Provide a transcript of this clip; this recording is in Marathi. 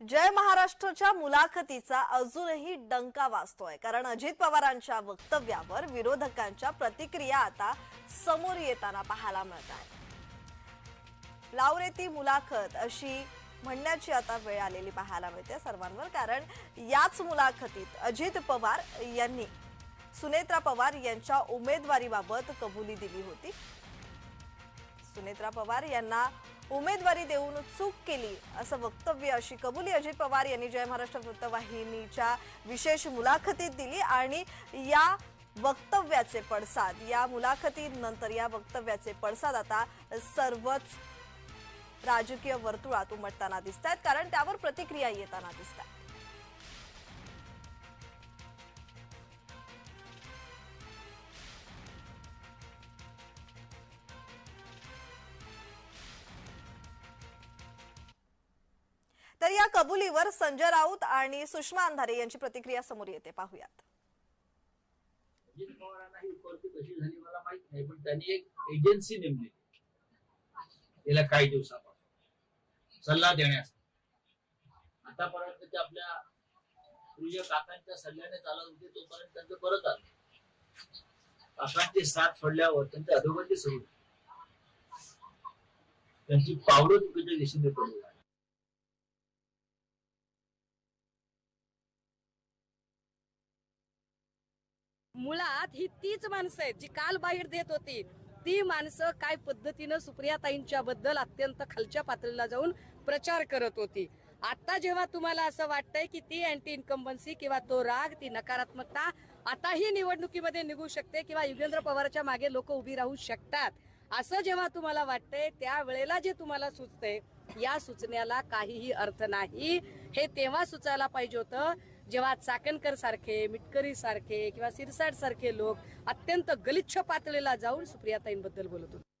जय महाराष्ट्रच्या मुलाखतीचा अजूनही डंका वाजतोय. कारण अजित पवारांच्या वक्तव्यावर विरोधकांच्या प्रतिक्रिया आता समोर येताना पाहायला मिळत आहेत. लावरेती मुलाखत अशी म्हणण्याची आता वेळ आलेली पाहायला मिळते सर्वांवर. कारण याच मुलाखतीत अजित पवार यांनी सुनेत्रा पवार यांच्या उमेदवारीबाबत कबुली दिली होती. सुनेत्रा पवार यांना उमेदवारी देऊन चूक केली असं वक्तव्य अशी कबुली अजित पवार यांनी जय महाराष्ट्र वृत्तवाहिनीच्या विशेष मुलाखतीत दिली आणि या वक्तव्याचे पडसाद या मुलाखतीनंतर या वक्तव्याचे पडसाद आता सर्वच राजकीय वर्तुळात उमटताना दिसत आहेत कारण त्यावर प्रतिक्रिया येताना दिसत आहेत तर या कबुलीवर संजय राऊत आणि सुषमा अंधारे यांची प्रतिक्रिया समोर येते. पाहूयात. अजित पवारांना ही कशी झाली मला माहीत नाही पण त्यांनी एक एजन्सी नेमली. गेल्या काही दिवसापासून. सल्ला देण्यासाठी आतापर्यंत ते आपल्या पूर्वीच्या काकांच्या सल्ल्याने चालत होते तोपर्यंत त्यांचं परत आलं. काकांची साथ सोडल्यावर त्यांची अधोगती सुरू त्यांची पावलं चुकीच्या दिशेने पडली. मुळात ही तीच माणसं आहेत जी काल बाहेर देत होती. ती माणसं काय पद्धतीनं सुप्रियाताईंच्या बद्दल अत्यंत खालच्या पातळीला जाऊन प्रचार करत होती. आता जेव्हा तुम्हाला असं वाटतंय की ती अँटी इन्कम्बन्सी किंवा तो राग ती नकारात्मकता आताही निवडणुकीमध्ये निघू शकते किंवा युगेंद्र पवारच्या मागे लोक उभी राहू शकतात. असं जेव्हा तुम्हाला वाटतंय त्यावेळेला जे तुम्हाला सुचतंय या सुचण्याला काहीही अर्थ नाही. हे तेव्हा सुचायला पाहिजे होतं जेव्हा चाकणकर सारखे मिटकरी सारखे किंवा सिरसाट सारखे लोक अत्यंत गलिच्छ पातळीला जाऊन सुप्रियाताईंबद्दल बोलत होते.